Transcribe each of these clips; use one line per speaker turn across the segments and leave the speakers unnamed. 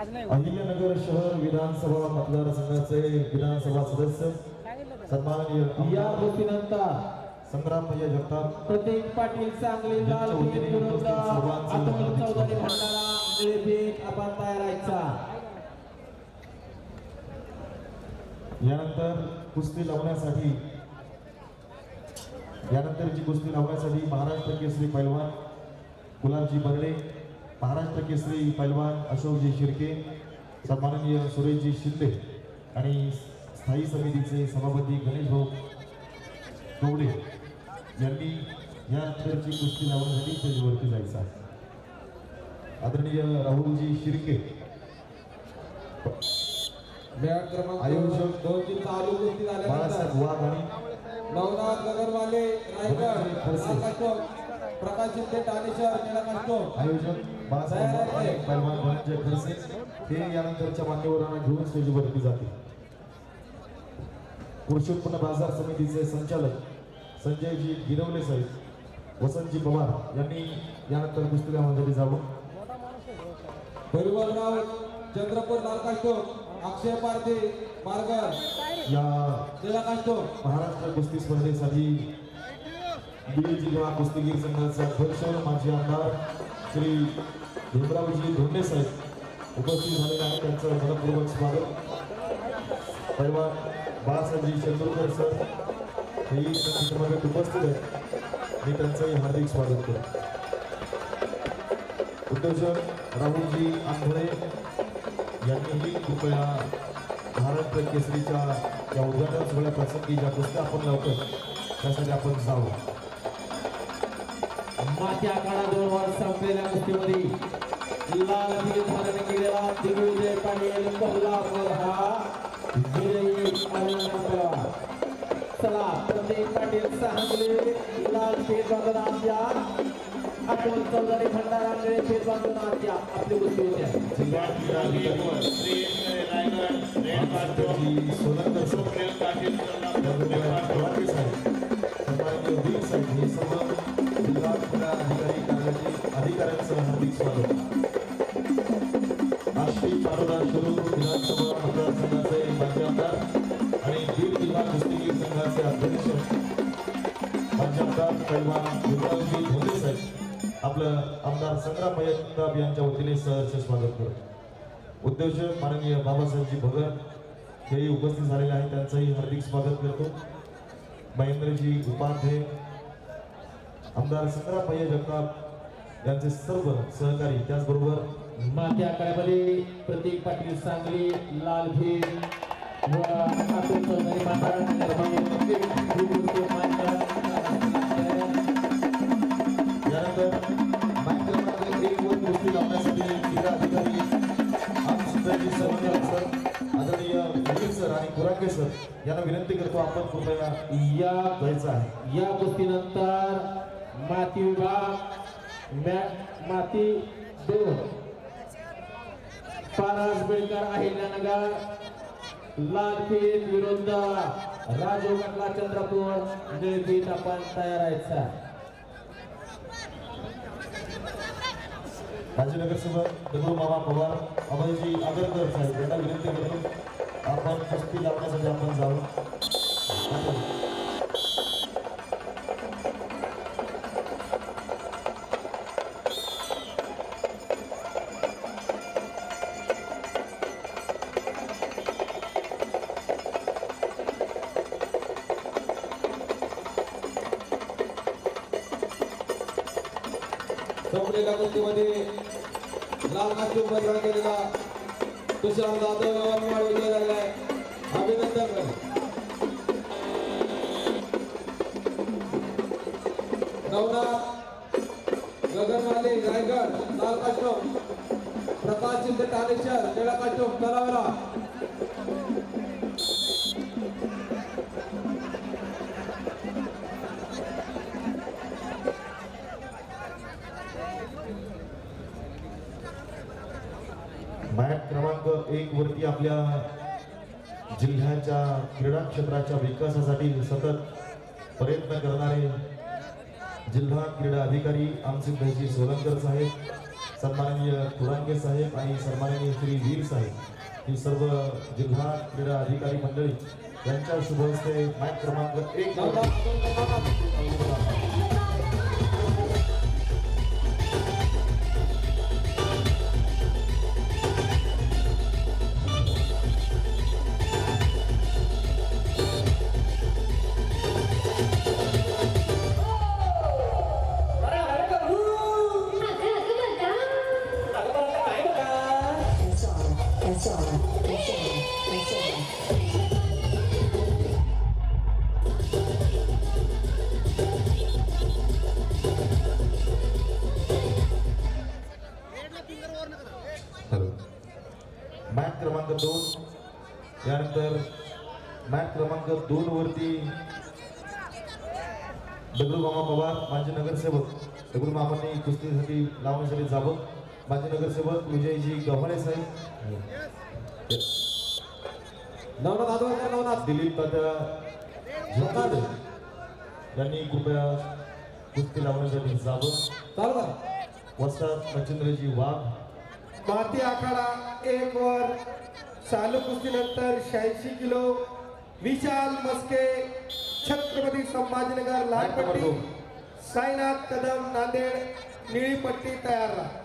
अहिल्यानगर शहर विधानसभा मतदारसंघाचे विधानसभा सदस्य सन्माननीय
या गोष्टीनंतर
संग्राम भैया जगताप.
प्रतीक पाटील सांगली लाल
वतीने
विरुद्ध
उपस्थित सर्वांचे
अतुल
हार्दिक
चौधरी
स्वागत.
भंडारा निळेपीठ आपण तयार व्हायचा.
यानंतर कुस्ती लावण्यासाठी यानंतरची कुस्ती लावण्यासाठी महाराष्ट्र केसरी पैलवान गुलाबजी बर्डे महाराष्ट्र केसरी पैलवान अशोकजी शिर्के सन्माननीय सुरेशजी शिंदे आणि स्थायी समितीचे सभापती गणेश भाऊ कवडे यांनी यानंतरची कुस्ती लावण्यासाठी स्टेजवरती जायचं आहे. आदरणीय राहुलजी शिर्के आयोजक बाळासाहेब वाघ आणि
नवनाथ गगनवाले रायगड प्रकाश शिंदे ठाणेश्वर निळा काष्टोम
आयोजक बाळासाहेब वाघ आणि पैलवान धनंजय खडसे हे यानंतरच्या मान्यवरांना घेऊन स्टेजवरती जातील. कृषी उत्पन्न बाजार समितीचे संचालक संजयजी गिरवले साहेब वसंतजी पवार यांनी यानंतर कुस्ती लावण्यासाठी जावं.
परिवनराव चंद्रपूर लाल काष्टोम अक्षय पारदे मार्गर
या महाराष्ट्र कुस्ती स्पर्धेसाठी बीड जिल्हा कुस्तीगीर संघाचे अध्यक्ष माजी आमदार श्री भीमरावजी धोंडे साहेब उपस्थित झालेले आहेत. त्यांचं मनपूर्वक स्वागत. पैलवान बाळासाहेबजी चंद्रकर सर हेही चित्रपटात उपस्थित आहेत. मी त्यांचंही हार्दिक स्वागत करतो. उद्योजक राहुलजी आंधळे यांनीही कृपया भारत केसरीच्या या उद्घाटन सोहळ्याप्रसंगी ज्या कुस्त्या आपण लावतो त्यासाठी आपण जावं
माथ्या काळा दोन वर संपलेल्या कुस्तीमध्ये लाल दिली धारण केलेला दिग्विजय पाटील कोल्हापूर हा विजयी आल्यानंतर चला प्रतीक पाटील सांगली लाल पेठ बांधून आमच्या अतुल चौधरी भंडारा निळे पेठ बांधून आमच्या आपली कुस्ती होते
जिल्हा क्रीडा अधिकारी आमची सोलंकर सर त्याचबरोबर आष्टी पारोडा विधानसभा मतदारसंघाचे माजी आमदार आणि बीड जिल्हा कुस्तीगीर संघाचे अध्यक्ष माजी आमदार पैलवान भीमरावजी धोंडे साहेब. आपलं आमदार संग्राम जगताप यांच्या वतीने सहर्ष स्वागत करतो उद्योजक माननीय बाबासाहेबजी भगत हेही उपस्थित झालेले आहेत त्यांचंही हार्दिक स्वागत करतो. महेंद्रजी उपाध्याय आमदार संग्राम जगताप यांचे सर्व सहकारी त्याचबरोबर
माती आकारामध्ये प्रतीक पाटील सांगली लाल भीर व
यानंतर एक वर लावण्यासाठी क्रीडा अधिकारी सर आदरणीय सर आणि कुराके सर यांना विनंती करतो आपण कृपया
या
जायचं आहे.
या गोष्टीनंतर माती विभाग मॅ- माती दोन पारस बेळकर अहिल्यानगर लालपीठ विरुद्ध राजू कटला चंद्रपूर. निळपीठ आपण तयार आहेत सर.
राजीनगर सोबत दगडू मामा पवार अभयजी आगरकर साहेब यांना विनंती करतो. आपण कुस्ती लावण्यासाठी आपण जाऊ.
संपलेल्या कुस्तीमध्ये लाल कास्टूम परिधान केलेला तुषार जाधव यवतमाळ विजय झालेला आहे. अभिनंदन. नवनाथ गगनवाले रायगड लाल कास्टूम प्रकाश शिंदे ठाणेश्वर निळा कास्टूम तलावला
एक वरती आपल्या जिल्ह्याच्या क्रीडा क्षेत्राच्या विकासासाठी सतत प्रयत्न करणारे जिल्हा क्रीडा अधिकारी आमचे भाईजी सोलंकर साहेब सन्माननीय तुरांगे साहेब आणि सन्माननीय श्री वीर साहेब ही सर्व जिल्हा क्रीडा अधिकारी मंडळी यांच्या शुभ हस्ते मॅच क्रमांक एक
all.
हॅलो मॅच क्रमांक दोन यानंतर मॅच क्रमांक दोन वरती दगडू मामा पवार माझे नगरसेवक दगडू मामांनी कुस्तीसाठी लावण्यासाठी जावं माझे नगरसेवक विजयजी गव्हाणे साहेब.
नवनाथ आदवकर नवनाथ?
दिलीप तात्या झोकाडे यांनी कृपया कुस्ती लावण्यासाठी जावं.
चालू करा.
वस्ताद मच्छिंद्रजी वाघ.
माती आखाडा एक वर. चालू कुस्तीनंतर शहाऐंशी किलो. विशाल मस्के छत्रपती संभाजीनगर लालपट्टी. साईनाथ कदम नांदेड निळी पट्टी तयार राहा.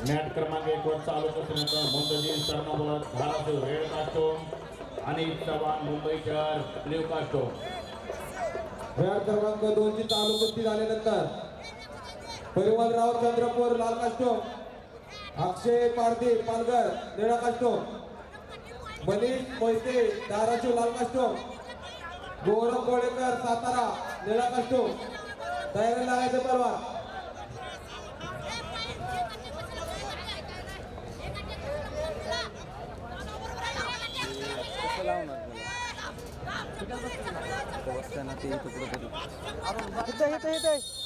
मॅट क्रमांक एक वर चालू असल्यानंतर मुंबई कर्णामुळं धाराशिव रेड कास्टोम आणि चव्हाण मुंबई शहर ब्ल्यू कास्टोम
मॅच क्रमांक दोनची चालू कुस्ती झाल्यानंतर परिवारराव चंद्रपूर लाल कास्टोम अक्षय पारदी पालघर निळा कास्टोम मनीष मोहिते धाराशिव लाल कास्टोम गौरव कोळेकर सातारा निळा कास्टोम तयारी लागायचं परवा असताना ते इथं कुठंतरी इथं इथं इथं.